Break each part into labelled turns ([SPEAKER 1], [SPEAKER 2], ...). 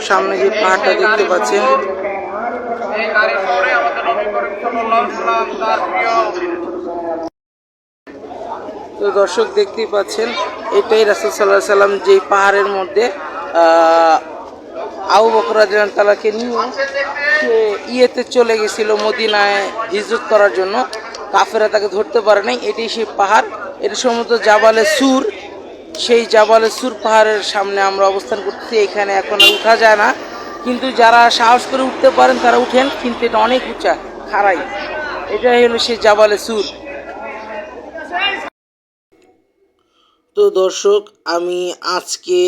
[SPEAKER 1] সামনে যে পাহাড়টা দেখতে পাচ্ছেন। তো দর্শক দেখতেই পাচ্ছেন এটাই রাসুল সাল্লাহ সাল্লাম যেই পাহাড়ের মধ্যে আহ, আবু বকর তালাকে নিয়ে সে ইয়েতে চলে গেছিল মদিনায় হিজরত করার জন্য। কাফেরা তাকে ধরতে পারে নাই এটি সেই পাহাড়। এটি সম্ভবত জাবালে সুর। সেই জাবালে সুর পাহাড়ের সামনে আমরা অবস্থান করতেছি, এখানে এখন উঠা যায় না। কিন্তু যারা সাহস করে উঠতে পারেন, তারা উঠেন, কিন্তু এটা অনেক উঁচা, খাড়াই। এটাই হলো সেই জাবালে সুর। তো দর্শক, আমি আজকে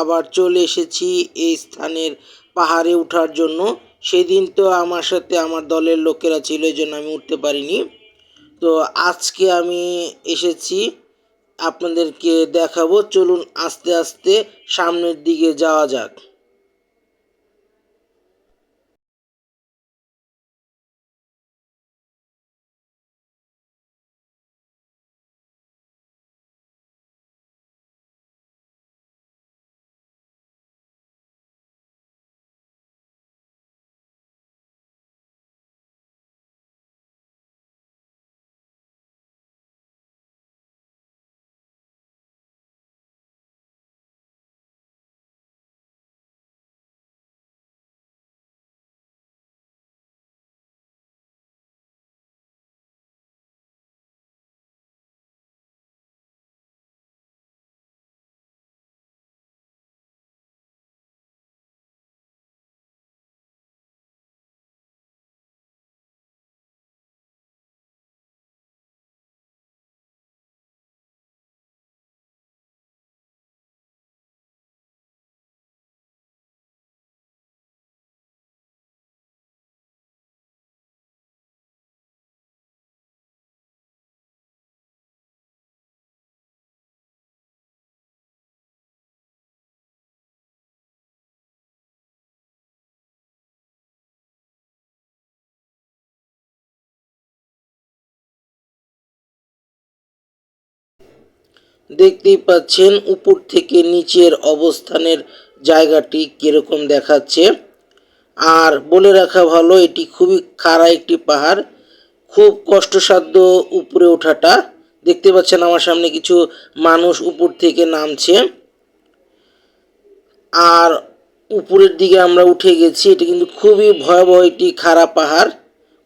[SPEAKER 1] আবার চলে এসেছি এই স্থানের পাহাড়ে ওঠার জন্য। সেদিন তো আমার সাথে আমার দলের লোকেরা ছিল এই জন্য আমি উঠতে পারিনি। তো আজকে আমি এসেছি আপনাদেরকে দেখাবো। চলুন আস্তে আস্তে সামনের দিকে যাওয়া যাক। দেখতেই পাচ্ছেন উপর থেকে নিচের অবস্থানের জায়গাটি কীরকম দেখাচ্ছে। আর বলে রাখা ভালো, এটি খুবই খাড়া একটি পাহাড়। খুব কষ্টসাধ্য উপরে ওঠাটা। দেখতে পাচ্ছেন আমার সামনে কিছু মানুষ উপর থেকে নামছে। আর উপরের দিকে আমরা উঠে গেছি। এটা কিন্তু খুবই ভয়াবহ একটি খারাপ পাহাড়।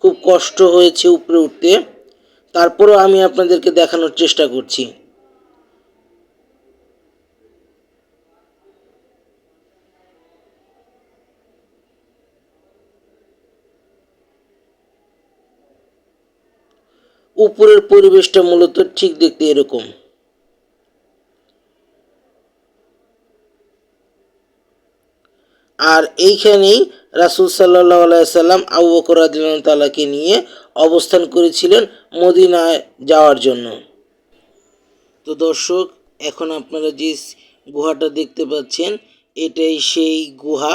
[SPEAKER 1] খুব কষ্ট হয়েছে উপরে উঠতে। তারপরেও আমি আপনাদেরকে দেখানোর চেষ্টা করছি। উপরের পরিবেশটা মূলত ঠিক দেখতে এরকম। আর এইখানেই রাসুল সাল্লাহ আলাইসাল্লাম আবু বকর তাআলাকে নিয়ে অবস্থান করেছিলেন মদিনায় যাওয়ার জন্য। তো দর্শক, এখন আপনারা যে গুহাটা দেখতে পাচ্ছেন, এটাই সেই গুহা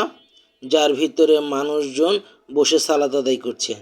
[SPEAKER 1] যার ভিতরে মানুষজন বসে সালাত আদায় করছেন।